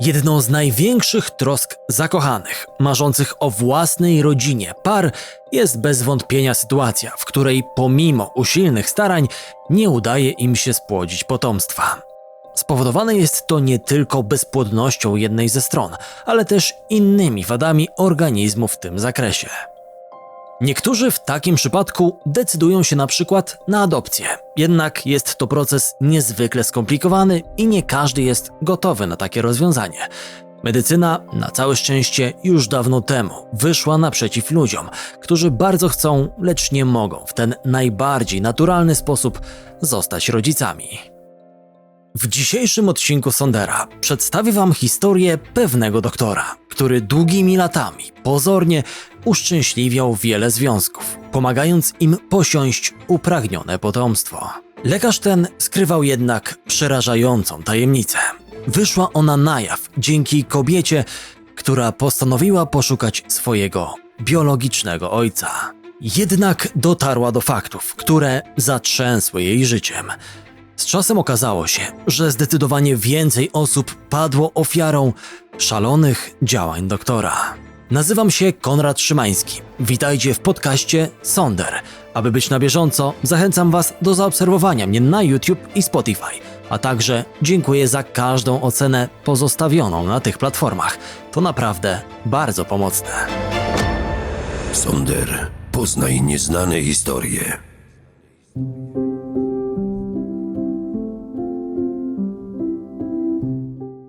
Jedną z największych trosk zakochanych, marzących o własnej rodzinie par jest bez wątpienia sytuacja, w której pomimo usilnych starań nie udaje im się spłodzić potomstwa. Spowodowane jest to nie tylko bezpłodnością jednej ze stron, ale też innymi wadami organizmu w tym zakresie. Niektórzy w takim przypadku decydują się na przykład na adopcję. Jednak jest to proces niezwykle skomplikowany i nie każdy jest gotowy na takie rozwiązanie. Medycyna, na całe szczęście, już dawno temu wyszła naprzeciw ludziom, którzy bardzo chcą, lecz nie mogą w ten najbardziej naturalny sposób zostać rodzicami. W dzisiejszym odcinku Sondera przedstawię Wam historię pewnego doktora, który długimi latami pozornie uszczęśliwiał wiele związków, pomagając im posiąść upragnione potomstwo. Lekarz ten skrywał jednak przerażającą tajemnicę. Wyszła ona na jaw dzięki kobiecie, która postanowiła poszukać swojego biologicznego ojca. Jednak dotarła do faktów, które zatrzęsły jej życiem. Z czasem okazało się, że zdecydowanie więcej osób padło ofiarą szalonych działań doktora. Nazywam się Konrad Szymański. Witajcie w podcaście Sonder. Aby być na bieżąco, zachęcam Was do zaobserwowania mnie na YouTube i Spotify, a także dziękuję za każdą ocenę pozostawioną na tych platformach. To naprawdę bardzo pomocne. Sonder, poznaj nieznane historie.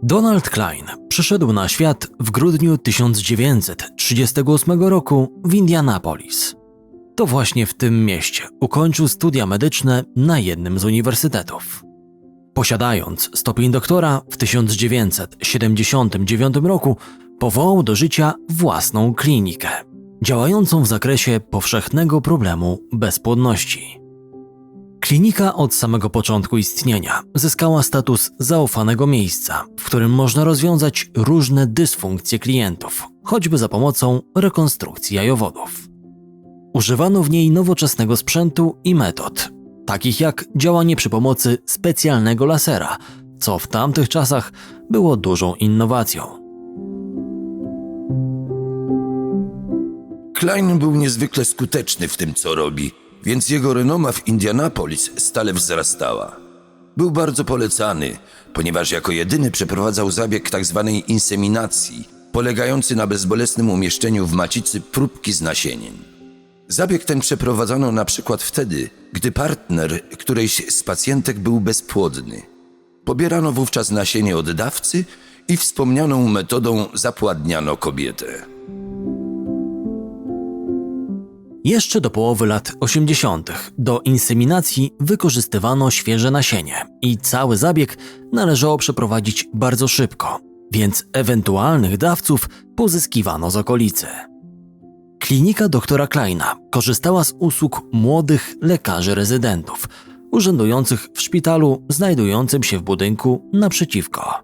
Donald Klein przyszedł na świat w grudniu 1938 roku w Indianapolis. To właśnie w tym mieście ukończył studia medyczne na jednym z uniwersytetów. Posiadając stopień doktora w 1979 roku, powołał do życia własną klinikę, działającą w zakresie powszechnego problemu bezpłodności. Klinika od samego początku istnienia zyskała status zaufanego miejsca, w którym można rozwiązać różne dysfunkcje klientów, choćby za pomocą rekonstrukcji jajowodów. Używano w niej nowoczesnego sprzętu i metod, takich jak działanie przy pomocy specjalnego lasera, co w tamtych czasach było dużą innowacją. Klein był niezwykle skuteczny w tym, co robi, więc jego renoma w Indianapolis stale wzrastała. Był bardzo polecany, ponieważ jako jedyny przeprowadzał zabieg tzw. inseminacji, polegający na bezbolesnym umieszczeniu w macicy próbki z nasieniem. Zabieg ten przeprowadzano na przykład wtedy, gdy partner którejś z pacjentek był bezpłodny. Pobierano wówczas nasienie od dawcy i wspomnianą metodą zapładniano kobietę. Jeszcze do połowy lat 80. do inseminacji wykorzystywano świeże nasienie i cały zabieg należało przeprowadzić bardzo szybko, więc ewentualnych dawców pozyskiwano z okolicy. Klinika doktora Kleina korzystała z usług młodych lekarzy rezydentów, urzędujących w szpitalu znajdującym się w budynku naprzeciwko.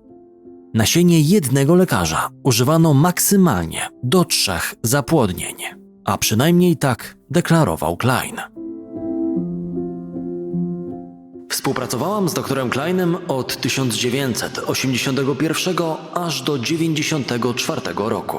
Nasienie jednego lekarza używano maksymalnie do trzech zapłodnień, a przynajmniej tak deklarował Klein. Współpracowałam z doktorem Kleinem od 1981 aż do 1994 roku.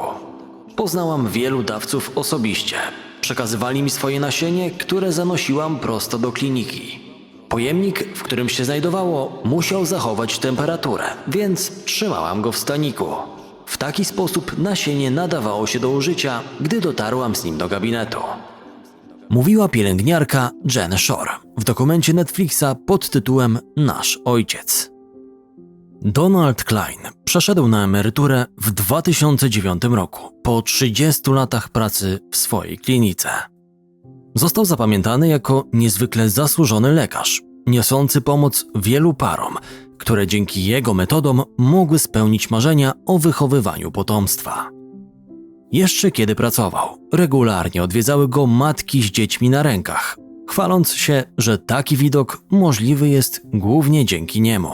Poznałam wielu dawców osobiście. Przekazywali mi swoje nasienie, które zanosiłam prosto do kliniki. Pojemnik, w którym się znajdowało, musiał zachować temperaturę, więc trzymałam go w staniku. W taki sposób nasienie nadawało się do użycia, gdy dotarłam z nim do gabinetu. Mówiła pielęgniarka Jen Shore w dokumencie Netflixa pod tytułem Nasz Ojciec. Donald Klein przeszedł na emeryturę w 2009 roku po 30 latach pracy w swojej klinice. Został zapamiętany jako niezwykle zasłużony lekarz, niosący pomoc wielu parom, które dzięki jego metodom mogły spełnić marzenia o wychowywaniu potomstwa. Jeszcze kiedy pracował, regularnie odwiedzały go matki z dziećmi na rękach, chwaląc się, że taki widok możliwy jest głównie dzięki niemu.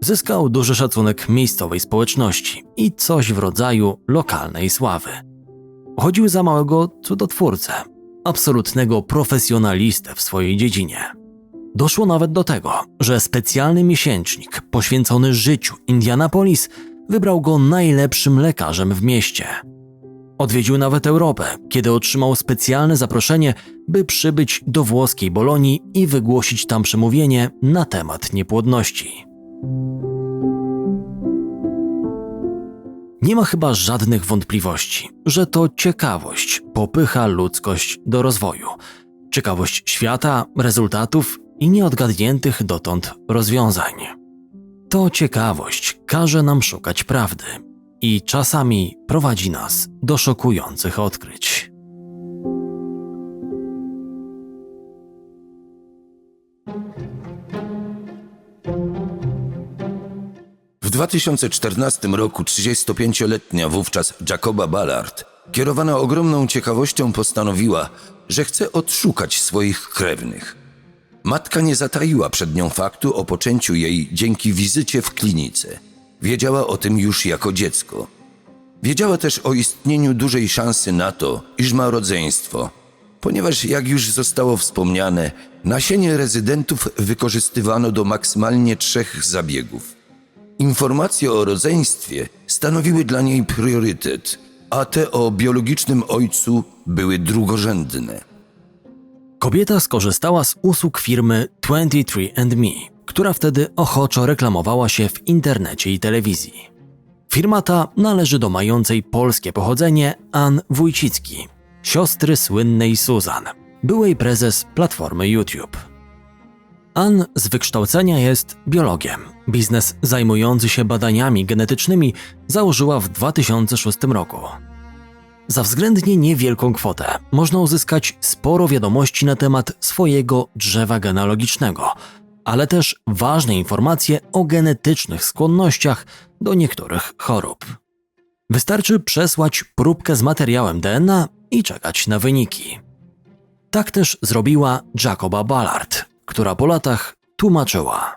Zyskał duży szacunek miejscowej społeczności i coś w rodzaju lokalnej sławy. Chodził za małego cudotwórcę, absolutnego profesjonalistę w swojej dziedzinie. Doszło nawet do tego, że specjalny miesięcznik poświęcony życiu Indianapolis wybrał go najlepszym lekarzem w mieście. Odwiedził nawet Europę, kiedy otrzymał specjalne zaproszenie, by przybyć do włoskiej Bolonii i wygłosić tam przemówienie na temat niepłodności. Nie ma chyba żadnych wątpliwości, że to ciekawość popycha ludzkość do rozwoju. Ciekawość świata, rezultatów i nieodgadniętych dotąd rozwiązań. To ciekawość każe nam szukać prawdy i czasami prowadzi nas do szokujących odkryć. W 2014 roku 35-letnia wówczas Jacoba Ballard, kierowana ogromną ciekawością, postanowiła, że chce odszukać swoich krewnych. Matka nie zataiła przed nią faktu o poczęciu jej dzięki wizycie w klinice. Wiedziała o tym już jako dziecko. Wiedziała też o istnieniu dużej szansy na to, iż ma rodzeństwo, ponieważ, jak już zostało wspomniane, nasienie rezydentów wykorzystywano do maksymalnie trzech zabiegów. Informacje o rodzeństwie stanowiły dla niej priorytet, a te o biologicznym ojcu były drugorzędne. Kobieta skorzystała z usług firmy 23andMe, która wtedy ochoczo reklamowała się w internecie i telewizji. Firma ta należy do mającej polskie pochodzenie Ann Wójcicki, siostry słynnej Susan, byłej prezes platformy YouTube. Ann z wykształcenia jest biologiem. Biznes zajmujący się badaniami genetycznymi założyła w 2006 roku. Za względnie niewielką kwotę można uzyskać sporo wiadomości na temat swojego drzewa genealogicznego, ale też ważne informacje o genetycznych skłonnościach do niektórych chorób. Wystarczy przesłać próbkę z materiałem DNA i czekać na wyniki. Tak też zrobiła Jacoba Ballard, która po latach tłumaczyła.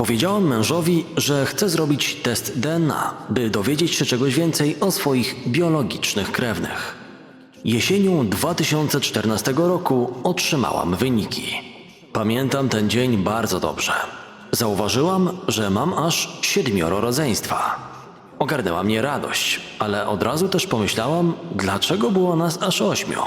Powiedziałem mężowi, że chcę zrobić test DNA, by dowiedzieć się czegoś więcej o swoich biologicznych krewnych. Jesienią 2014 roku otrzymałam wyniki. Pamiętam ten dzień bardzo dobrze. Zauważyłam, że mam aż siedmioro rodzeństwa. Ogarnęła mnie radość, ale od razu też pomyślałam, dlaczego było nas aż ośmiu.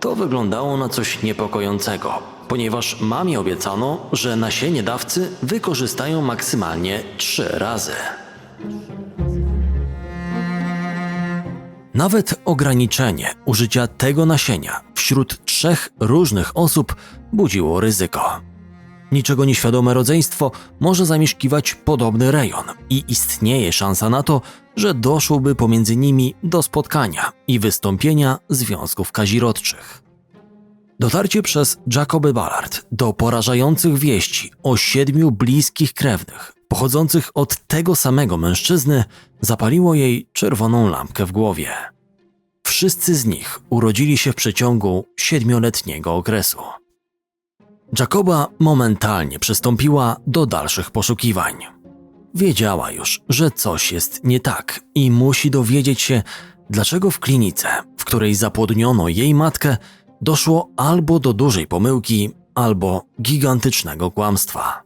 To wyglądało na coś niepokojącego, ponieważ mamie obiecano, że nasienie dawcy wykorzystają maksymalnie trzy razy. Nawet ograniczenie użycia tego nasienia wśród trzech różnych osób budziło ryzyko. Niczego nieświadome rodzeństwo może zamieszkiwać podobny rejon i istnieje szansa na to, że doszłoby pomiędzy nimi do spotkania i wystąpienia związków kazirodczych. Dotarcie przez Jacoby Ballard do porażających wieści o siedmiu bliskich krewnych pochodzących od tego samego mężczyzny zapaliło jej czerwoną lampkę w głowie. Wszyscy z nich urodzili się w przeciągu siedmioletniego okresu. Jacoba momentalnie przystąpiła do dalszych poszukiwań. Wiedziała już, że coś jest nie tak i musi dowiedzieć się, dlaczego w klinice, w której zapłodniono jej matkę, doszło albo do dużej pomyłki, albo gigantycznego kłamstwa.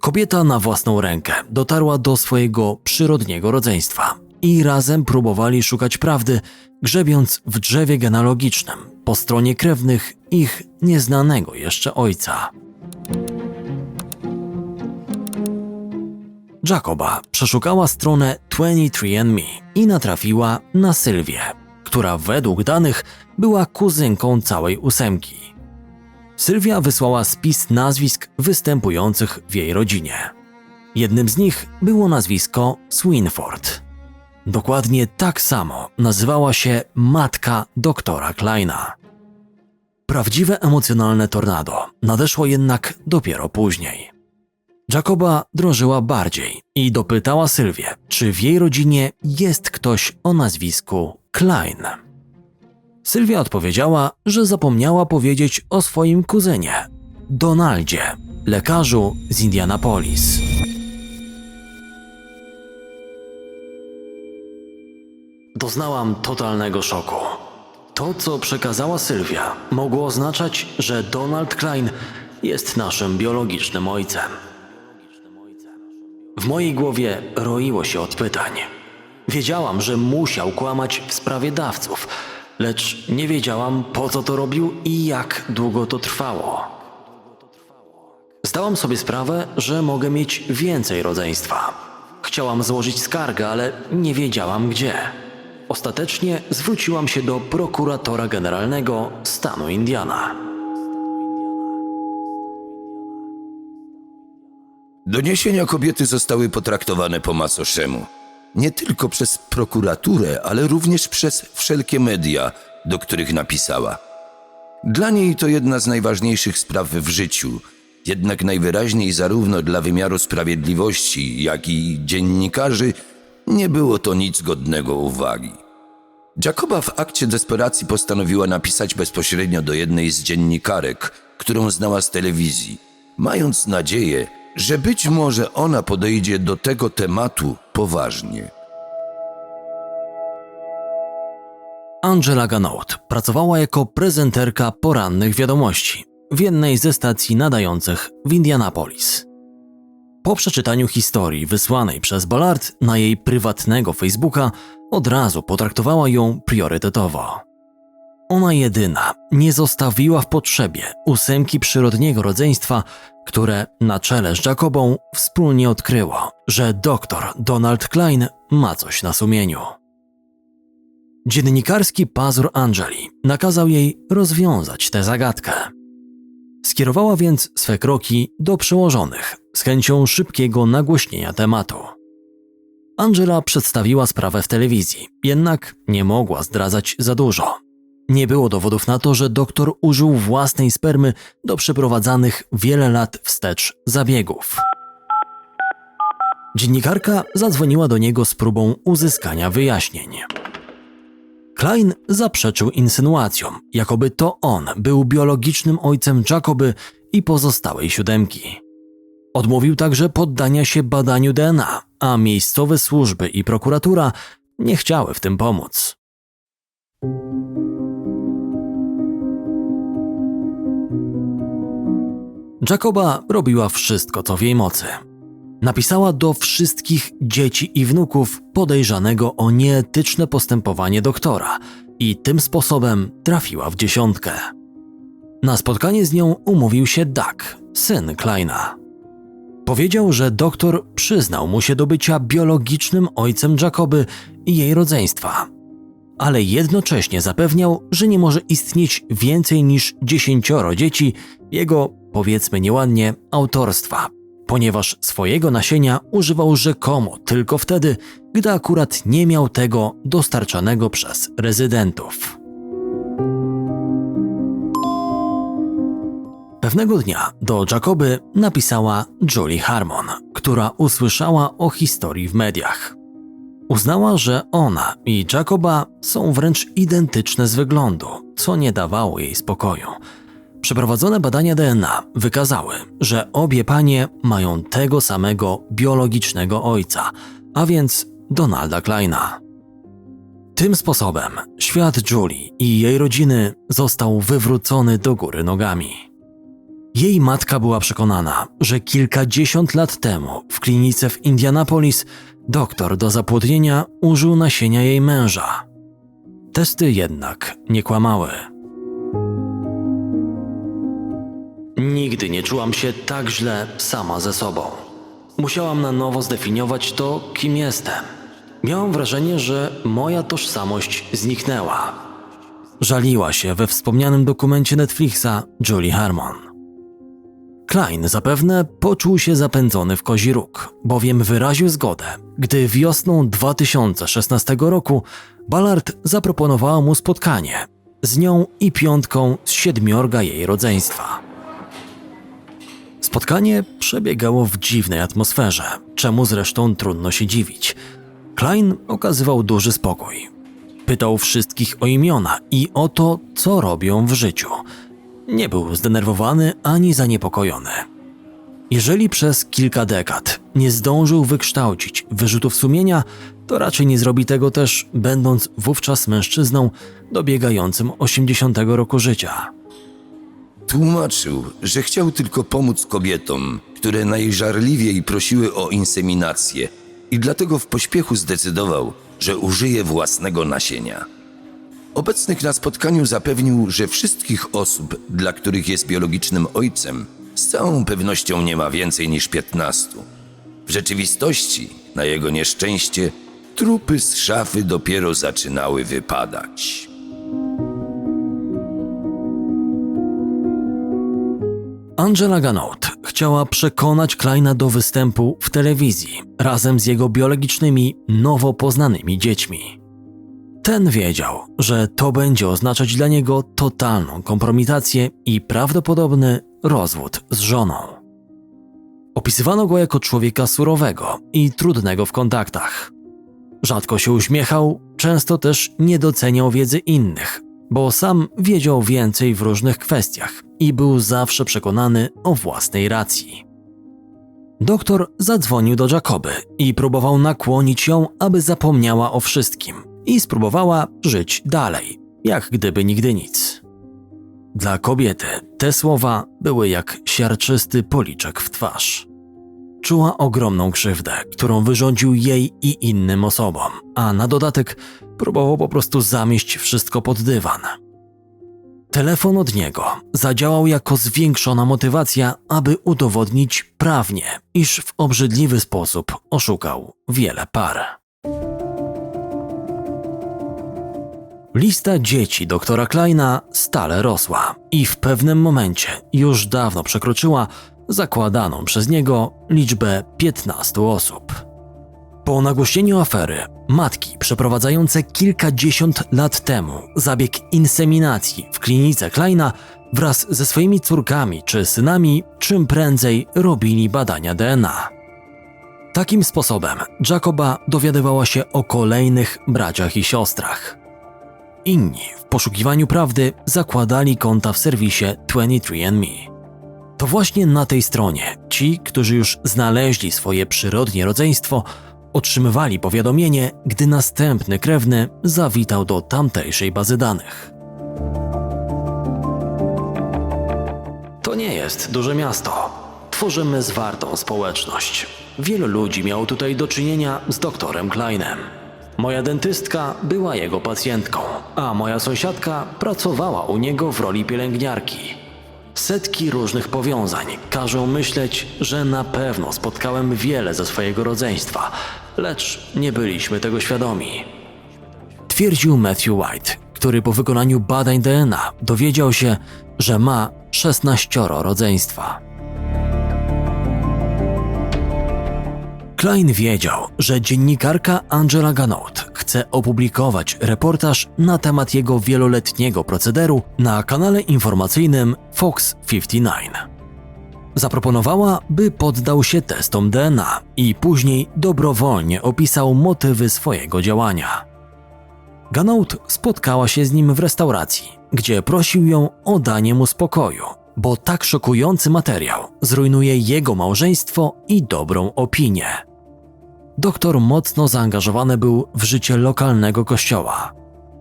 Kobieta na własną rękę dotarła do swojego przyrodniego rodzeństwa i razem próbowali szukać prawdy, grzebiąc w drzewie genealogicznym po stronie krewnych ich nieznanego jeszcze ojca. Jacoba przeszukała stronę 23andMe i natrafiła na Sylwię, która według danych była kuzynką całej ósemki. Sylwia wysłała spis nazwisk występujących w jej rodzinie. Jednym z nich było nazwisko Swinford. Dokładnie tak samo nazywała się matka doktora Kleina. Prawdziwe emocjonalne tornado nadeszło jednak dopiero później. Jacoba drążyła bardziej i dopytała Sylwię, czy w jej rodzinie jest ktoś o nazwisku Klein. Sylwia odpowiedziała, że zapomniała powiedzieć o swoim kuzynie, Donaldzie, lekarzu z Indianapolis. Doznałam totalnego szoku. To, co przekazała Sylwia, mogło oznaczać, że Donald Klein jest naszym biologicznym ojcem. W mojej głowie roiło się od pytań. Wiedziałam, że musiał kłamać w sprawie dawców, lecz nie wiedziałam, po co to robił i jak długo to trwało. Zdałam sobie sprawę, że mogę mieć więcej rodzeństwa. Chciałam złożyć skargę, ale nie wiedziałam gdzie. Ostatecznie zwróciłam się do prokuratora generalnego stanu Indiana. Doniesienia kobiety zostały potraktowane po macoszemu. Nie tylko przez prokuraturę, ale również przez wszelkie media, do których napisała. Dla niej to jedna z najważniejszych spraw w życiu, jednak najwyraźniej zarówno dla wymiaru sprawiedliwości, jak i dziennikarzy nie było to nic godnego uwagi. Jacoba w akcie desperacji postanowiła napisać bezpośrednio do jednej z dziennikarek, którą znała z telewizji, mając nadzieję, że być może ona podejdzie do tego tematu poważnie. Angela Ganaut pracowała jako prezenterka porannych wiadomości w jednej ze stacji nadających w Indianapolis. Po przeczytaniu historii wysłanej przez Ballard na jej prywatnego Facebooka, od razu potraktowała ją priorytetowo. Ona jedyna nie zostawiła w potrzebie ósemki przyrodniego rodzeństwa, które na czele z Jacobą wspólnie odkryło, że doktor Donald Klein ma coś na sumieniu. Dziennikarski pazur Angeli nakazał jej rozwiązać tę zagadkę. Skierowała więc swe kroki do przełożonych z chęcią szybkiego nagłośnienia tematu. Angela przedstawiła sprawę w telewizji, jednak nie mogła zdradzać za dużo. Nie było dowodów na to, że doktor użył własnej spermy do przeprowadzanych wiele lat wstecz zabiegów. Dziennikarka zadzwoniła do niego z próbą uzyskania wyjaśnień. Klein zaprzeczył insynuacjom, jakoby to on był biologicznym ojcem Jacoby i pozostałej siódemki. Odmówił także poddania się badaniu DNA, a miejscowe służby i prokuratura nie chciały w tym pomóc. Jacoba robiła wszystko, co w jej mocy. Napisała do wszystkich dzieci i wnuków podejrzanego o nieetyczne postępowanie doktora i tym sposobem trafiła w dziesiątkę. Na spotkanie z nią umówił się Doug, syn Kleina. Powiedział, że doktor przyznał mu się do bycia biologicznym ojcem Jacoby i jej rodzeństwa, ale jednocześnie zapewniał, że nie może istnieć więcej niż dziesięcioro dzieci jego, powiedzmy nieładnie, autorstwa, ponieważ swojego nasienia używał rzekomo tylko wtedy, gdy akurat nie miał tego dostarczanego przez rezydentów. Pewnego dnia do Jacoby napisała Julie Harmon, która usłyszała o historii w mediach. Uznała, że ona i Jacoba są wręcz identyczne z wyglądu, co nie dawało jej spokoju. Przeprowadzone badania DNA wykazały, że obie panie mają tego samego biologicznego ojca, a więc Donalda Kleina. Tym sposobem świat Julie i jej rodziny został wywrócony do góry nogami. Jej matka była przekonana, że kilkadziesiąt lat temu w klinice w Indianapolis doktor do zapłodnienia użył nasienia jej męża. Testy jednak nie kłamały. Nigdy nie czułam się tak źle sama ze sobą. Musiałam na nowo zdefiniować to, kim jestem. Miałam wrażenie, że moja tożsamość zniknęła. Żaliła się we wspomnianym dokumencie Netflixa Julie Harmon. Klein zapewne poczuł się zapędzony w kozi róg, bowiem wyraził zgodę, gdy wiosną 2016 roku Ballard zaproponowała mu spotkanie z nią i piątką z siedmiorga jej rodzeństwa. Spotkanie przebiegało w dziwnej atmosferze, czemu zresztą trudno się dziwić. Klein okazywał duży spokój. Pytał wszystkich o imiona i o to, co robią w życiu. Nie był zdenerwowany ani zaniepokojony. Jeżeli przez kilka dekad nie zdążył wykształcić wyrzutów sumienia, to raczej nie zrobi tego też, będąc wówczas mężczyzną dobiegającym 80 roku życia. Tłumaczył, że chciał tylko pomóc kobietom, które najżarliwiej prosiły o inseminację i dlatego w pośpiechu zdecydował, że użyje własnego nasienia. Obecnych na spotkaniu zapewnił, że wszystkich osób, dla których jest biologicznym ojcem, z całą pewnością nie ma więcej niż 15. W rzeczywistości, na jego nieszczęście, trupy z szafy dopiero zaczynały wypadać. Angela Ganaut chciała przekonać Kleina do występu w telewizji razem z jego biologicznymi, nowo poznanymi dziećmi. Ten wiedział, że to będzie oznaczać dla niego totalną kompromitację i prawdopodobny rozwód z żoną. Opisywano go jako człowieka surowego i trudnego w kontaktach. Rzadko się uśmiechał, często też nie doceniał wiedzy innych, bo sam wiedział więcej w różnych kwestiach i był zawsze przekonany o własnej racji. Doktor zadzwonił do Jacoby i próbował nakłonić ją, aby zapomniała o wszystkim i spróbowała żyć dalej, jak gdyby nigdy nic. Dla kobiety te słowa były jak siarczysty policzek w twarz. Czuła ogromną krzywdę, którą wyrządził jej i innym osobom, a na dodatek próbował po prostu zamieść wszystko pod dywan. Telefon od niego zadziałał jako zwiększona motywacja, aby udowodnić prawnie, iż w obrzydliwy sposób oszukał wiele par. Lista dzieci doktora Kleina stale rosła i w pewnym momencie już dawno przekroczyła zakładaną przez niego liczbę 15 osób. Po nagłośnieniu afery, matki przeprowadzające kilkadziesiąt lat temu zabieg inseminacji w klinice Kleina wraz ze swoimi córkami czy synami czym prędzej robili badania DNA. Takim sposobem Jacoba dowiadywała się o kolejnych braciach i siostrach. Inni w poszukiwaniu prawdy zakładali konta w serwisie 23andMe. To właśnie na tej stronie ci, którzy już znaleźli swoje przyrodnie rodzeństwo, otrzymywali powiadomienie, gdy następny krewny zawitał do tamtejszej bazy danych. To nie jest duże miasto. Tworzymy zwartą społeczność. Wielu ludzi miało tutaj do czynienia z doktorem Kleinem. Moja dentystka była jego pacjentką, a moja sąsiadka pracowała u niego w roli pielęgniarki. Setki różnych powiązań każą myśleć, że na pewno spotkałem wiele ze swojego rodzeństwa, lecz nie byliśmy tego świadomi. Twierdził Matthew White, który po wykonaniu badań DNA dowiedział się, że ma 16 rodzeństwa. Klein wiedział, że dziennikarka Angela Ganaut chce opublikować reportaż na temat jego wieloletniego procederu na kanale informacyjnym Fox 59. Zaproponowała, by poddał się testom DNA i później dobrowolnie opisał motywy swojego działania. Ganaut spotkała się z nim w restauracji, gdzie prosił ją o danie mu spokoju, bo tak szokujący materiał zrujnuje jego małżeństwo i dobrą opinię. Doktor mocno zaangażowany był w życie lokalnego kościoła.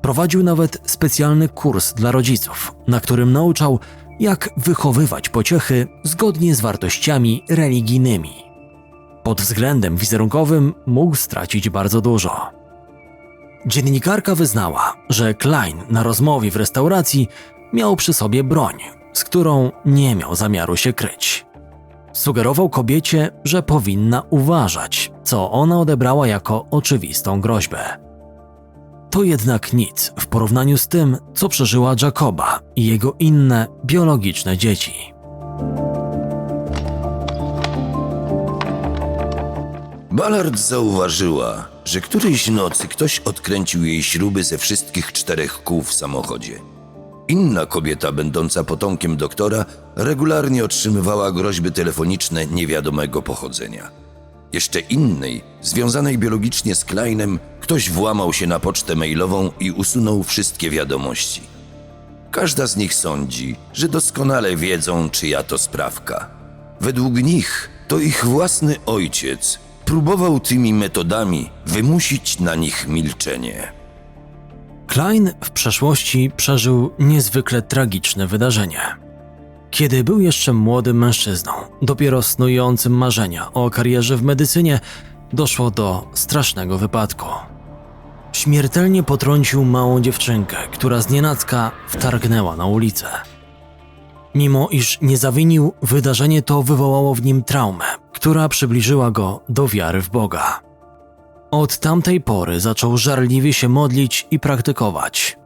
Prowadził nawet specjalny kurs dla rodziców, na którym nauczał, jak wychowywać pociechy zgodnie z wartościami religijnymi. Pod względem wizerunkowym mógł stracić bardzo dużo. Dziennikarka wyznała, że Klein na rozmowie w restauracji miał przy sobie broń, z którą nie miał zamiaru się kryć. Sugerował kobiecie, że powinna uważać, co ona odebrała jako oczywistą groźbę. To jednak nic w porównaniu z tym, co przeżyła Jacoba i jego inne biologiczne dzieci. Ballard zauważyła, że którejś nocy ktoś odkręcił jej śruby ze wszystkich czterech kół w samochodzie. Inna kobieta, będąca potomkiem doktora, regularnie otrzymywała groźby telefoniczne niewiadomego pochodzenia. Jeszcze innej, związanej biologicznie z Kleinem, ktoś włamał się na pocztę mailową i usunął wszystkie wiadomości. Każda z nich sądzi, że doskonale wiedzą, czyja to sprawka. Według nich to ich własny ojciec próbował tymi metodami wymusić na nich milczenie. Klein w przeszłości przeżył niezwykle tragiczne wydarzenie. Kiedy był jeszcze młodym mężczyzną, dopiero snującym marzenia o karierze w medycynie, doszło do strasznego wypadku. Śmiertelnie potrącił małą dziewczynkę, która znienacka wtargnęła na ulicę. Mimo iż nie zawinił, wydarzenie to wywołało w nim traumę, która przybliżyła go do wiary w Boga. Od tamtej pory zaczął żarliwie się modlić i praktykować.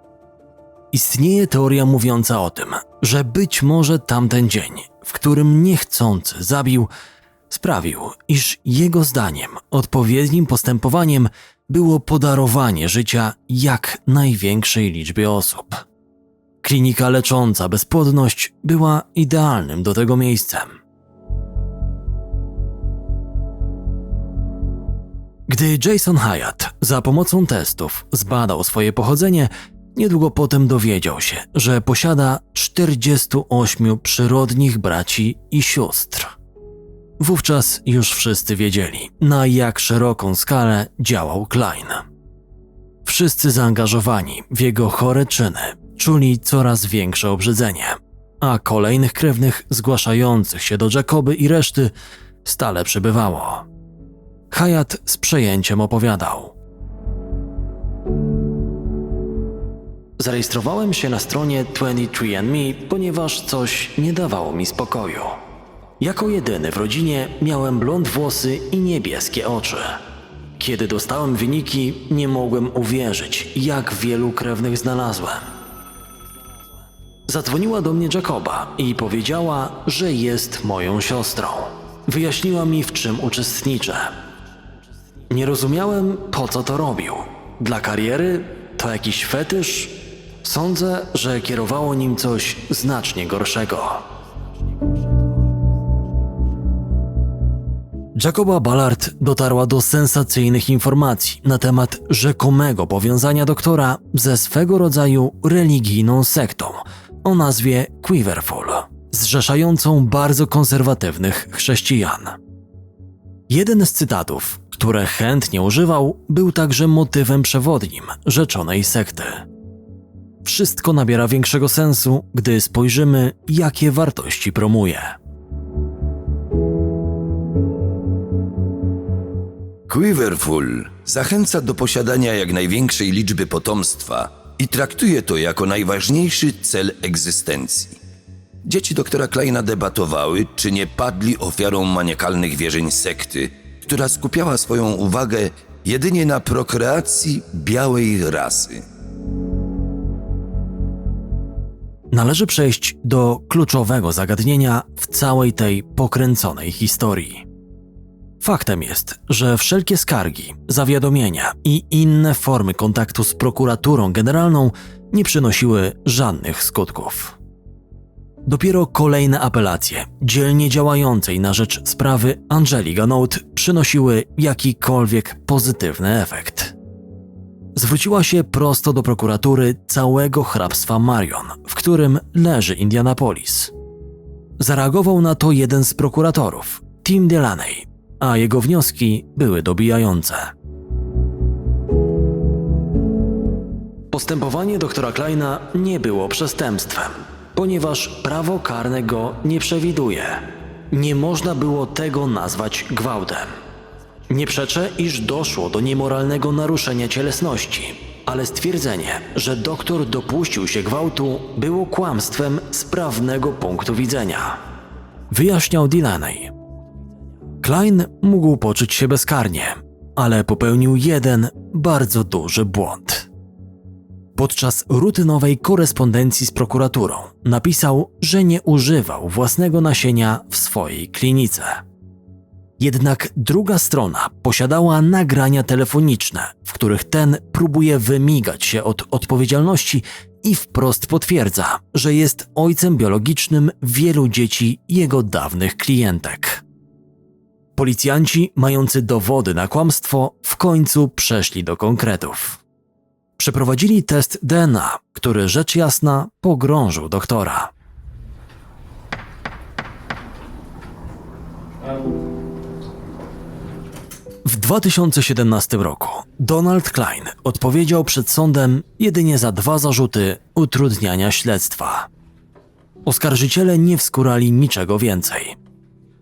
Istnieje teoria mówiąca o tym, że być może tamten dzień, w którym niechcący zabił, sprawił, iż jego zdaniem odpowiednim postępowaniem było podarowanie życia jak największej liczbie osób. Klinika lecząca bezpłodność była idealnym do tego miejscem. Gdy Jason Hyatt za pomocą testów zbadał swoje pochodzenie, niedługo potem dowiedział się, że posiada 48 przyrodnich braci i sióstr. Wówczas już wszyscy wiedzieli, na jak szeroką skalę działał Klein. Wszyscy zaangażowani w jego chore czyny czuli coraz większe obrzydzenie, a kolejnych krewnych zgłaszających się do Jacoby i reszty stale przybywało. Hayat z przejęciem opowiadał. Zarejestrowałem się na stronie 23andMe, ponieważ coś nie dawało mi spokoju. Jako jedyny w rodzinie miałem blond włosy i niebieskie oczy. Kiedy dostałem wyniki, nie mogłem uwierzyć, jak wielu krewnych znalazłem. Zadzwoniła do mnie Jacoba i powiedziała, że jest moją siostrą. Wyjaśniła mi, w czym uczestniczę. Nie rozumiałem, po co to robił. Dla kariery? To jakiś fetysz? Sądzę, że kierowało nim coś znacznie gorszego. Jacoba Ballard dotarła do sensacyjnych informacji na temat rzekomego powiązania doktora ze swego rodzaju religijną sektą o nazwie Quiverful, zrzeszającą bardzo konserwatywnych chrześcijan. Jeden z cytatów, które chętnie używał, był także motywem przewodnim rzeczonej sekty. Wszystko nabiera większego sensu, gdy spojrzymy, jakie wartości promuje. Quiverful zachęca do posiadania jak największej liczby potomstwa i traktuje to jako najważniejszy cel egzystencji. Dzieci doktora Kleina debatowały, czy nie padli ofiarą maniakalnych wierzeń sekty, która skupiała swoją uwagę jedynie na prokreacji białej rasy. Należy przejść do kluczowego zagadnienia w całej tej pokręconej historii. Faktem jest, że wszelkie skargi, zawiadomienia i inne formy kontaktu z prokuraturą generalną nie przynosiły żadnych skutków. Dopiero kolejne apelacje, dzielnie działającej na rzecz sprawy Angeli Note, przynosiły jakikolwiek pozytywny efekt. Zwróciła się prosto do prokuratury całego hrabstwa Marion, w którym leży Indianapolis. Zareagował na to jeden z prokuratorów, Tim Delaney, a jego wnioski były dobijające. Postępowanie doktora Kleina nie było przestępstwem, ponieważ prawo karne go nie przewiduje. Nie można było tego nazwać gwałtem. Nie przeczę, iż doszło do niemoralnego naruszenia cielesności, ale stwierdzenie, że doktor dopuścił się gwałtu, było kłamstwem z prawnego punktu widzenia. Wyjaśniał Delaney. Klein mógł poczuć się bezkarnie, ale popełnił jeden bardzo duży błąd. Podczas rutynowej korespondencji z prokuraturą napisał, że nie używał własnego nasienia w swojej klinice. Jednak druga strona posiadała nagrania telefoniczne, w których ten próbuje wymigać się od odpowiedzialności i wprost potwierdza, że jest ojcem biologicznym wielu dzieci jego dawnych klientek. Policjanci, mający dowody na kłamstwo, w końcu przeszli do konkretów. Przeprowadzili test DNA, który rzecz jasna pogrążył doktora. W 2017 roku Donald Klein odpowiedział przed sądem jedynie za dwa zarzuty utrudniania śledztwa. Oskarżyciele nie wskórali niczego więcej.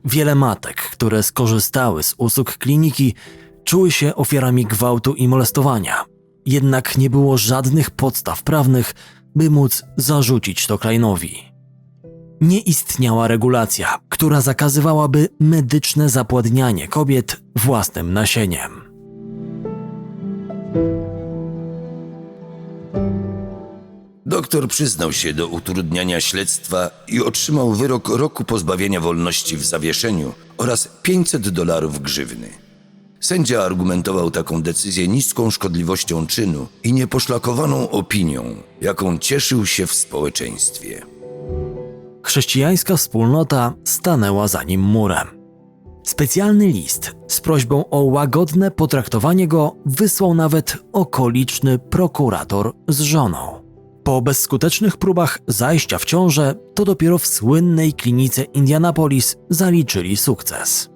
Wiele matek, które skorzystały z usług kliniki, czuły się ofiarami gwałtu i molestowania. Jednak nie było żadnych podstaw prawnych, by móc zarzucić to Kleinowi. Nie istniała regulacja, która zakazywałaby medyczne zapładnianie kobiet własnym nasieniem. Doktor przyznał się do utrudniania śledztwa i otrzymał wyrok roku pozbawienia wolności w zawieszeniu oraz 500 dolarów grzywny. Sędzia argumentował taką decyzję niską szkodliwością czynu i nieposzlakowaną opinią, jaką cieszył się w społeczeństwie. Chrześcijańska wspólnota stanęła za nim murem. Specjalny list z prośbą o łagodne potraktowanie go wysłał nawet okoliczny prokurator z żoną. Po bezskutecznych próbach zajścia w ciążę, to dopiero w słynnej klinice Indianapolis zaliczyli sukces.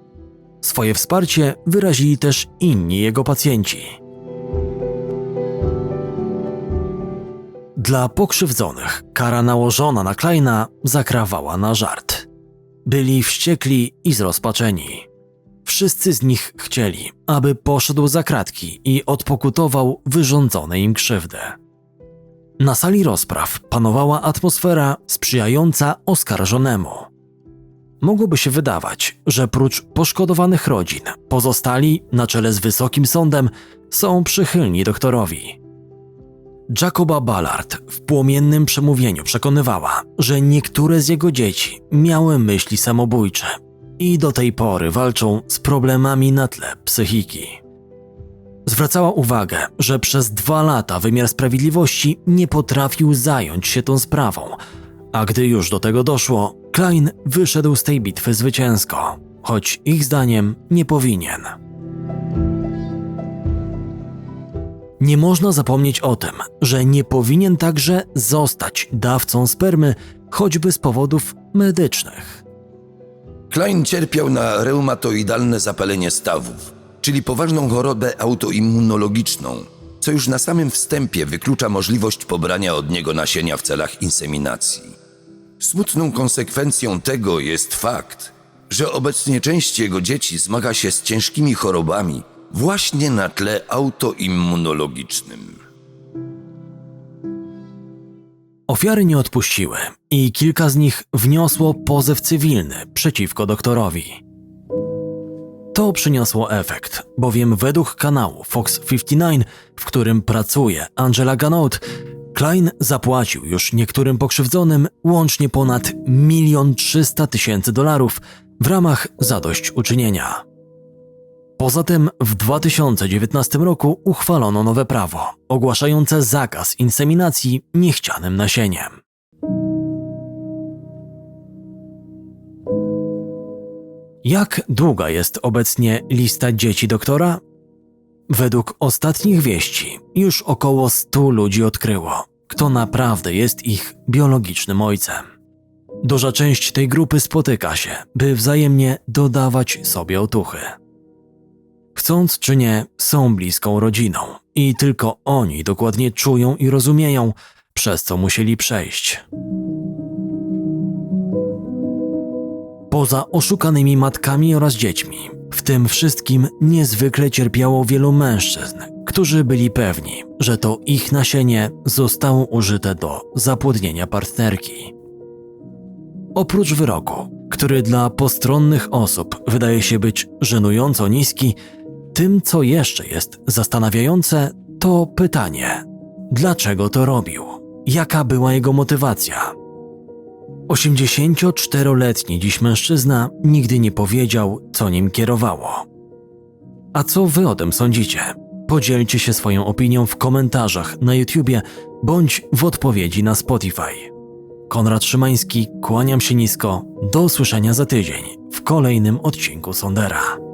Swoje wsparcie wyrazili też inni jego pacjenci. Dla pokrzywdzonych kara nałożona na Kleina zakrawała na żart. Byli wściekli i zrozpaczeni. Wszyscy z nich chcieli, aby poszedł za kratki i odpokutował wyrządzone im krzywdy. Na sali rozpraw panowała atmosfera sprzyjająca oskarżonemu. Mogłoby się wydawać, że prócz poszkodowanych rodzin, pozostali, na czele z Wysokim Sądem, są przychylni doktorowi. Jacoba Ballard w płomiennym przemówieniu przekonywała, że niektóre z jego dzieci miały myśli samobójcze i do tej pory walczą z problemami na tle psychiki. Zwracała uwagę, że przez dwa lata wymiar sprawiedliwości nie potrafił zająć się tą sprawą, a gdy już do tego doszło, Klein wyszedł z tej bitwy zwycięsko, choć ich zdaniem nie powinien. Nie można zapomnieć o tym, że nie powinien także zostać dawcą spermy, choćby z powodów medycznych. Klein cierpiał na reumatoidalne zapalenie stawów, czyli poważną chorobę autoimmunologiczną, co już na samym wstępie wyklucza możliwość pobrania od niego nasienia w celach inseminacji. Smutną konsekwencją tego jest fakt, że obecnie część jego dzieci zmaga się z ciężkimi chorobami właśnie na tle autoimmunologicznym. Ofiary nie odpuściły i kilka z nich wniosło pozew cywilny przeciwko doktorowi. To przyniosło efekt, bowiem według kanału Fox 59, w którym pracuje Angela Ganaut, Klein zapłacił już niektórym pokrzywdzonym łącznie ponad 1 300 tysięcy dolarów w ramach zadośćuczynienia. Poza tym w 2019 roku uchwalono nowe prawo ogłaszające zakaz inseminacji niechcianym nasieniem. Jak długa jest obecnie lista dzieci doktora? Według ostatnich wieści już około 100 ludzi odkryło, kto naprawdę jest ich biologicznym ojcem. Duża część tej grupy spotyka się, by wzajemnie dodawać sobie otuchy. Chcąc czy nie, są bliską rodziną i tylko oni dokładnie czują i rozumieją, przez co musieli przejść. Poza oszukanymi matkami oraz dziećmi, tym wszystkim niezwykle cierpiało wielu mężczyzn, którzy byli pewni, że to ich nasienie zostało użyte do zapłodnienia partnerki. Oprócz wyroku, który dla postronnych osób wydaje się być żenująco niski, tym, co jeszcze jest zastanawiające, to pytanie: dlaczego to robił? Jaka była jego motywacja? 84-letni dziś mężczyzna nigdy nie powiedział, co nim kierowało. A co wy o tym sądzicie? Podzielcie się swoją opinią w komentarzach na YouTubie bądź w odpowiedzi na Spotify. Konrad Szymański, kłaniam się nisko. Do usłyszenia za tydzień w kolejnym odcinku Sondera.